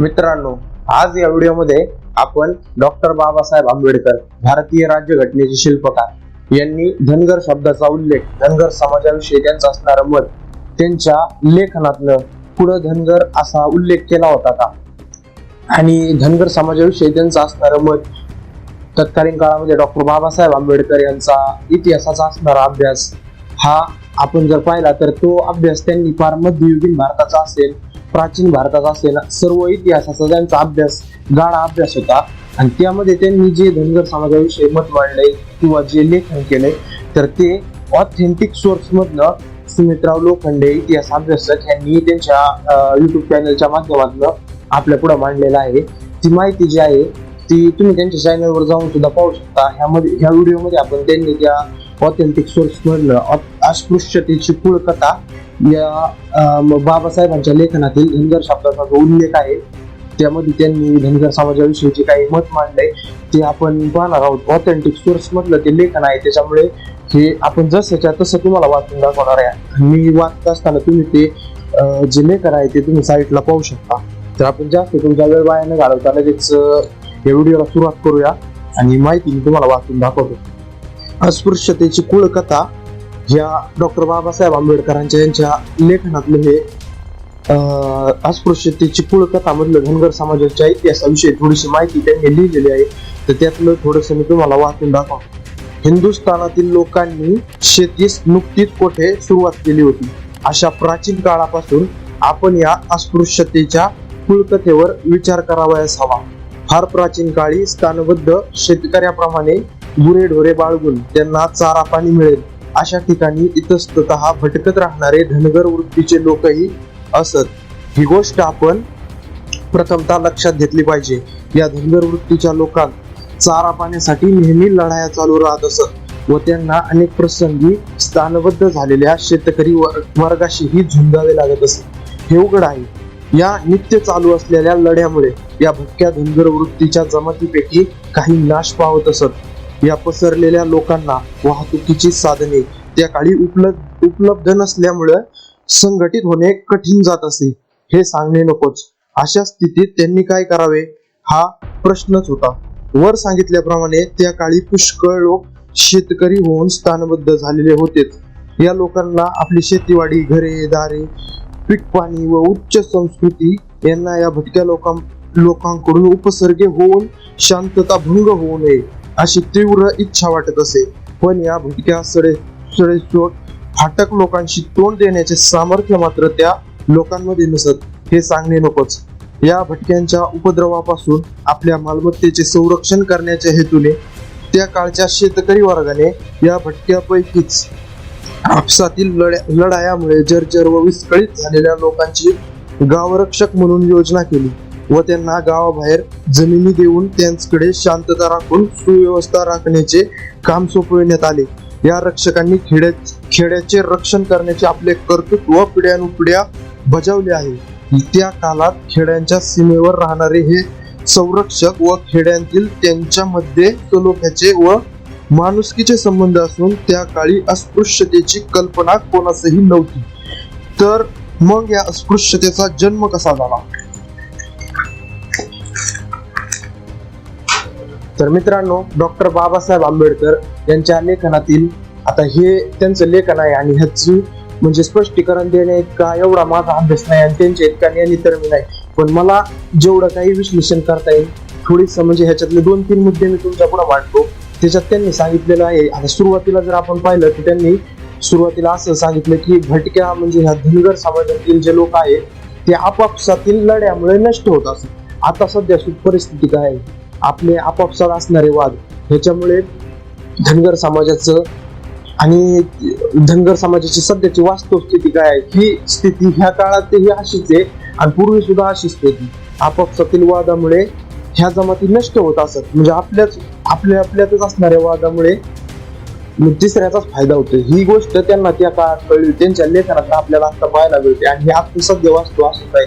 मित्रांनो आज या व्हिडिओमध्ये आपण डॉक्टर बाबासाहेब आंबेडकर भारतीय राज्यघटनेचे शिल्पकार यांनी धनगर शब्दाचा उल्लेख धनगर समाजाविषयी त्यांचं असणारं मत त्यांच्या लेखनातनं पुढं धनगर असा उल्लेख केला होता का? आणि धनगर समाजाविषयी त्यांचं असणारं मत तत्कालीन काळामध्ये डॉक्टर बाबासाहेब आंबेडकर यांचा इतिहासाचा असणारा अभ्यास हा आपण जर पाहिला तर तो अभ्यास त्यांनी फार मध्ययुगीन भारताचा असेल. प्राचीन भारताचा असेल सर्व इतिहासाचा त्यांचा अभ्यास गाढा अभ्यास होता आणि त्यामध्ये त्यांनी जे धनगर समाजाविषयी मत मांडले किंवा जे लेखन केले तर ते ऑथेंटिक सोर्स मधनं सुमित्राव लोखंडे इतिहास अभ्यासक यांनी त्यांच्या युट्यूब चॅनलच्या माध्यमातून आपल्या पुढे मांडलेलं आहे. ती माहिती जी आहे ती तुम्ही त्यांच्या चॅनलवर जाऊन सुद्धा पाहू शकता. ह्यामध्ये ह्या व्हिडिओमध्ये आपण त्यांनी त्या ऑथेंटिक सोर्स मधलं अस्पृश्यतेची कुळकथा या बाबासाहेबांच्या लेखनातील धनगर शब्दाचा जो उल्लेख आहे त्यामध्ये त्यांनी धनगर समाजाविषयीचे काही मत मांडले ते आपण पाहणार आहोत. ऑथेंटिक सोर्स मधलं ते लेखन आहे. त्याच्यामुळे हे आपण जसंच्या तसं तुम्हाला वाचून दाखवणार आहे. मी वाचत असताना तुम्ही ते जे लेखन आहे ते तुम्ही साईटला पाहू शकता. तर आपण जास्त तुमचा वेळ वाया न घालवता लगेच या व्हिडिओला सुरुवात करूया. आणि माहिती मी तुम्हाला वाचून दाखवतो. अस्पृश्यतेची कुळ या डॉक्टर बाबासाहेब आंबेडकरांच्या यांच्या लेखनातलं हे अस्पृश्यतेची कुळ धनगर समाजाच्या इतिहासाविषयी थोडीशी माहिती त्यांनी लिहिलेली आहे. तर त्यातलं थोडस मी तुम्हाला वाचून दाखवा हिंदुस्थानातील लोकांनी शेतीस नुकतीच कोठे सुरुवात केली होती? अशा प्राचीन काळापासून आपण या अस्पृश्यतेच्या कुळकथेवर विचार करावयास हवा. फार प्राचीन काळी स्थानबद्ध शेतकऱ्याप्रमाणे गुरेढोरे बाळगून त्यांना चारा पाणी मिळेल. अशा ठिकाणी इतस्तत भटकत राहणारे धनगर वृत्तीचे लोकही असत. ही गोष्ट आपण प्रथमतः लक्षात घेतली पाहिजे. या धनगर वृत्तीच्या लोकांत चारा पाण्यासाठी नेहमी लढाया चालू राहत असत व त्यांना अनेक प्रसंगी स्थानबद्ध झालेल्या शेतकरी वर्गाशीही झुंजावे लागत असत. हे उघड आहे. या नित्य चालू असलेल्या लढ्यामुळे या भटक्या धनगर वृत्तीच्या जमातीपैकी काही नाश पावत असत. या पसरलेल्या लोकांना वाहतुकीची साधने त्या काळी उपलब्ध उपलब्ध नसल्यामुळे संघटित होणे कठीण जात असे. हे सांगणे नकोच. अशा स्थितीत त्यांनी काय करावे? हा प्रश्नच होता. वर सांगितल्याप्रमाणे त्या काळी पुष्कळ लोक शेतकरी होऊन स्थानबद्ध झालेले होते. या लोकांना आपली शेतीवाडी घरे दारे पीक पाणी व उच्च संस्कृती यांना या भटक्या लोकां लोकांकडून उपसर्गे होऊन शांतता भंग होऊ नये. अशी तीव्र इच्छा वाटत असे. पण या भटक्या सडे सडेसोट फाटक लोकांशी तोंड देण्याचे सामर्थ्य मात्र त्या लोकांमध्ये नसत. हे सांगणे नकोच. या भटक्यांच्या उपद्रवापासून आपल्या मालमत्तेचे संरक्षण करण्याच्या हेतूने त्या काळच्या शेतकरी वर्गाने या भटक्यापैकीच आपसातील लढ्या लढायामुळे जर्जर व विस्कळीत झालेल्या लोकांची गावरक्षक म्हणून योजना केली. व त्यांना गावाबाहेर जमिनी देऊन त्यांच्याकडे शांतता राखून सुव्यवस्था राखण्याचे काम सोपविण्यात आले. या रक्षकांनी खेड्या खेड्याचे रक्षण करण्याचे आपले कर्तृत्व पिढ्यानुपिढ्या बजावले आहे. त्या काळात खेड्यांच्या सीमेवर राहणारे हे संरक्षक व खेड्यांतील त्यांच्यामध्ये सलोख्याचे व माणुसकीचे संबंध असून त्या काळी अस्पृश्यतेची कल्पना कोणासही नव्हती. तर मग या अस्पृश्यतेचा जन्म कसा झाला? तर मित्रांनो डॉक्टर बाबासाहेब आंबेडकर यांच्या लेखनातील आता हे त्यांचं लेखन आहे आणि ह्याची म्हणजे स्पष्टीकरण देणे इतका एवढा माझा अभ्यास नाही आणि त्यांच्या इतका नियमित मी नाही. पण मला जेवढं काही विश्लेषण करता येईल थोडीस म्हणजे ह्याच्यातले दोन तीन मुद्दे मी तुमच्यापुढे मांडतो त्याच्यात त्यांनी सांगितलेलं आहे आता सुरुवातीला जर आपण पाहिलं तर त्यांनी सुरुवातीला असं सांगितलं की भटक्या म्हणजे ह्या धनगर समाजातील जे लोक आहेत ते आपापसातील लढ्यामुळे नष्ट होत असत आता सध्या परिस्थिती काय आहे? आपले आपापसात असणारे वाद ह्याच्यामुळे धनगर समाजाचं आणि धनगर समाजाची सध्याची वास्तवस्थिती काय आहे ही स्थिती ह्या काळात ही अशीच आहे आणि पूर्वी सुद्धा अशीच स्थिती आपापसातील वादामुळे ह्या जमाती नष्ट होत असत. म्हणजे आपल्याच आपल्या आपल्यातच असणाऱ्या वादामुळे तिसऱ्याचाच फायदा होतो. ही गोष्ट त्यांना त्या काळात कळली त्यांच्या लेखनात आपल्याला आता पाहायला मिळते. आणि हे आता सध्या वास्तू असत आहे.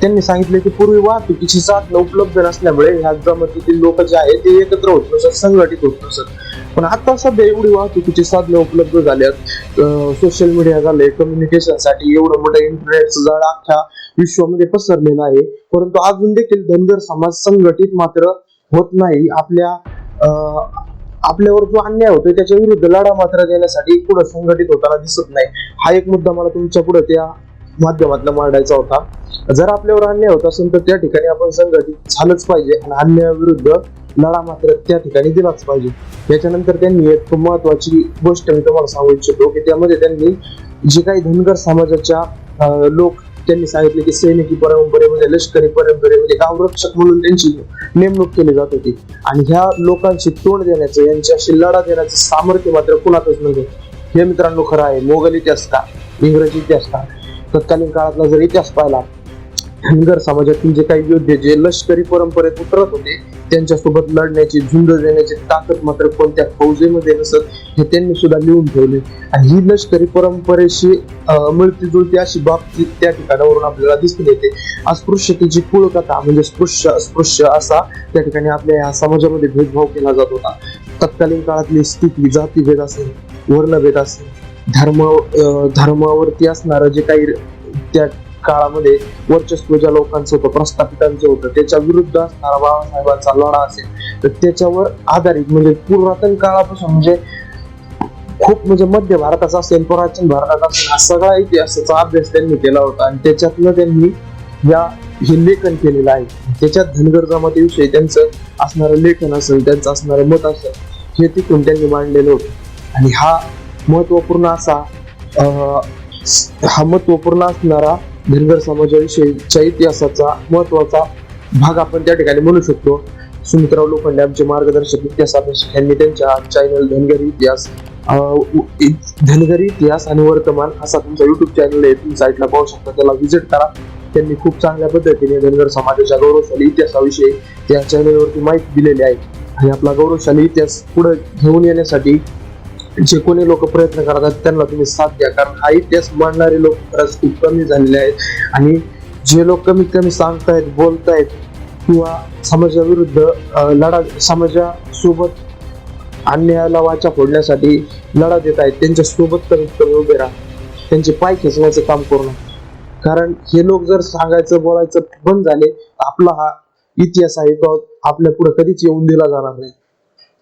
त्यांनी सांगितले की पूर्वी वाहतुकीची साधनं उपलब्ध नसल्यामुळे ह्या जमातीतील लोक जे आहेत ते एकत्र होत नसत संघटित होत नसत. पण आता सध्या एवढी वाहतुकीची साधनं उपलब्ध झाल्यात. सोशल मीडिया झालंय कम्युनिकेशनसाठी एवढं मोठं इंटरनेटचं जाळ अख्ख्या विश्वामध्ये पसरलेला आहे. परंतु अजून देखील धनगर समाज संघटित मात्र होत नाही. आपल्या आपल्यावर जो अन्याय होतोय त्याच्या विरुद्ध लढा मात्र देण्यासाठी पुढे संघटित होताना दिसत नाही. हा एक मुद्दा मला तुमच्यापुढे त्या माध्यमातून मांडायचा होता. जर आपल्यावर अन्याय होत असेल तर त्या ठिकाणी आपण संघटित झालंच पाहिजे आणि अन्यायाविरुद्ध लढा मात्र त्या ठिकाणी दिलाच पाहिजे. याच्यानंतर त्यांनी एक महत्वाची गोष्ट मी तुम्हाला सांगू इच्छितो की त्यामध्ये त्यांनी जे काही धनगर समाजाच्या लोक त्यांनी सांगितले की सैनिकी परंपरेमध्ये लष्करी परंपरेमध्ये गावरक्षक म्हणून त्यांची नेमणूक केली जात होती. आणि ह्या लोकांशी तोंड देण्याचं यांच्याशी लढा देण्याचं सामर्थ्य मात्र कुणातच नव्हतं हे मित्रांनो खरं आहे. मोगल इतिहास का? इंग्रजी इतिहास का? तत्कालीन काळातला जर इतिहास पाहिला धनगर समाजातील जे काही योद्धे जे लष्करी परंपरेत उतरत होते त्यांच्यासोबत लढण्याची झुंज देण्याची ताकद मात्र कोणत्या फौजेमध्ये नसत हे त्यांनी सुद्धा लिहून ठेवले. आणि ही लष्करी परंपरेशी मिळती जुळती अशी बाबतीत त्या ठिकाणावरून आपल्याला दिसून येते. अस्पृश्यतेची कुळकथा म्हणजे स्पृश्य अस्पृश्य असा त्या ठिकाणी आपल्या या समाजामध्ये भेदभाव केला जात होता. तत्कालीन काळातली स्थिती जातीभेद असेल वर्णभेद असेल धर्म धर्मावरती असणारं जे काही त्या काळामध्ये वर्चस्व ज्या लोकांचं होतं प्रस्थापितांचं होतं त्याच्या विरुद्ध असणारा बाबासाहेबांचा लढा असेल तर त्याच्यावर आधारित म्हणजे पुरातन काळापासून म्हणजे खूप म्हणजे मध्य भारताचा असेल प्राचीन भारताचा असेल हा सगळा इतिहासाचा अभ्यास त्यांनी केला होता. आणि त्याच्यातनं त्यांनी या हे लेखन केलेलं आहे. त्याच्यात धनगर जमातीविषयी त्यांचं असणारं लेखन असेल त्यांचं असणारं मत असेल हे तिथून त्यांनी मांडलेलं होतं. आणि हा महत्त्वपूर्ण असा हा महत्त्वपूर्ण असणारा धनगर समाजाविषयीच्या इतिहासाचा महत्त्वाचा भाग आपण त्या ठिकाणी म्हणू शकतो. सुमित्राव लोखंडे आमचे मार्गदर्शक इतिहास अभ्यासक यांनी त्यांच्या चॅनल धनगरी इतिहास धनगर उ- इतिहास आणि वर्तमान असा तुमचा युट्यूब चॅनल आहे तुम्ही साईटला पाहू शकता त्याला व्हिजिट करा. त्यांनी खूप चांगल्या पद्धतीने धनगर समाजाच्या गौरवशाली इतिहासाविषयी त्या चॅनलवरती माहिती दिलेली आहे. आणि आपला गौरवशाली इतिहास पुढे घेऊन येण्यासाठी जे कोणी लोक प्रयत्न करतात त्यांना तुम्ही साथ द्या. कारण हा इतिहास मांडणारे लोक खरंच खूप कमी झालेले आहेत. आणि जे लोक कमीत कमी सांगतायत बोलतायत किंवा समाजाविरुद्ध लढा समाजासोबत अन्यायाला वाचा फोडण्यासाठी लढा देत आहेत त्यांच्यासोबत कमीत कमी उभे राहा. त्यांचे पाय खेचण्याचं काम करू नका. कारण हे लोक जर सांगायचं बोलायचं बंद झाले तर आपला हा इतिहास आहे तो आपल्या पुढे कधीच येऊन दिला जाणार नाही.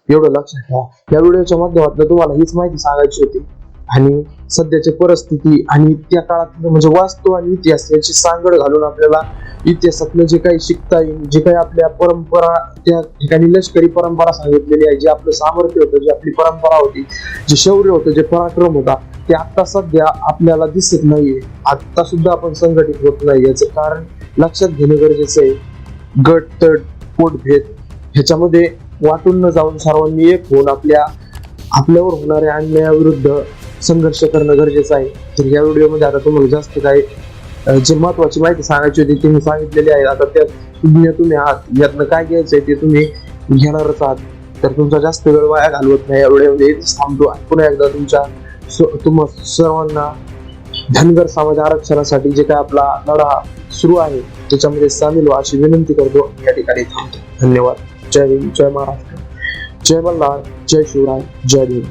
एवढं लक्षात ठेवा. या व्हिडिओच्या माध्यमातून तुम्हाला हीच माहिती सांगायची होती. आणि सध्याची परिस्थिती आणि त्या काळात म्हणजे वास्तव आणि इतिहास याची सांगड घालून आपल्याला इतिहासातलं जे काही शिकता येईल जे काही आपल्या परंपरा त्या ठिकाणी लष्करी परंपरा सांगितलेली आहे जे आपलं सामर्थ्य होतं जी आपली परंपरा होती जे शौर्य होतं जे पराक्रम होता ते आत्ता सध्या आपल्याला दिसत नाहीये. आत्ता सुद्धा आपण संघटित होत नाही. याचं कारण लक्षात घेणं गरजेचं आहे. गट तट पोटभेद ह्याच्यामध्ये वाटून न जाऊन सर्वांनी एक होऊन आपल्या आपल्यावर होणाऱ्या अन्यायाविरुद्ध संघर्ष करणं गरजेचं आहे. तर या व्हिडिओमध्ये आता तुम्हाला जास्त काही जी जे महत्वाची माहिती सांगायची होती ती मी सांगितलेली आहे. आता त्यात तुम्ही तुम्ही आहात यातनं काय घ्यायचंय ते तुम्ही घेणारच आहात. तर तुमचा जास्त वेळ वाया घालवत नाही. या व्हिडिओमध्ये थांबतो. पुन्हा एकदा तुमच्या स- तुम्हा सर्वांना धनगर समाज आरक्षणासाठी जे काय आपला लढा सुरू आहे त्याच्यामध्ये सामील व्हा अशी विनंती करतो. या ठिकाणी थांबतो. धन्यवाद. जय भीम जय महाराष्ट्र जय मल्हार जय शिवराय जय भीम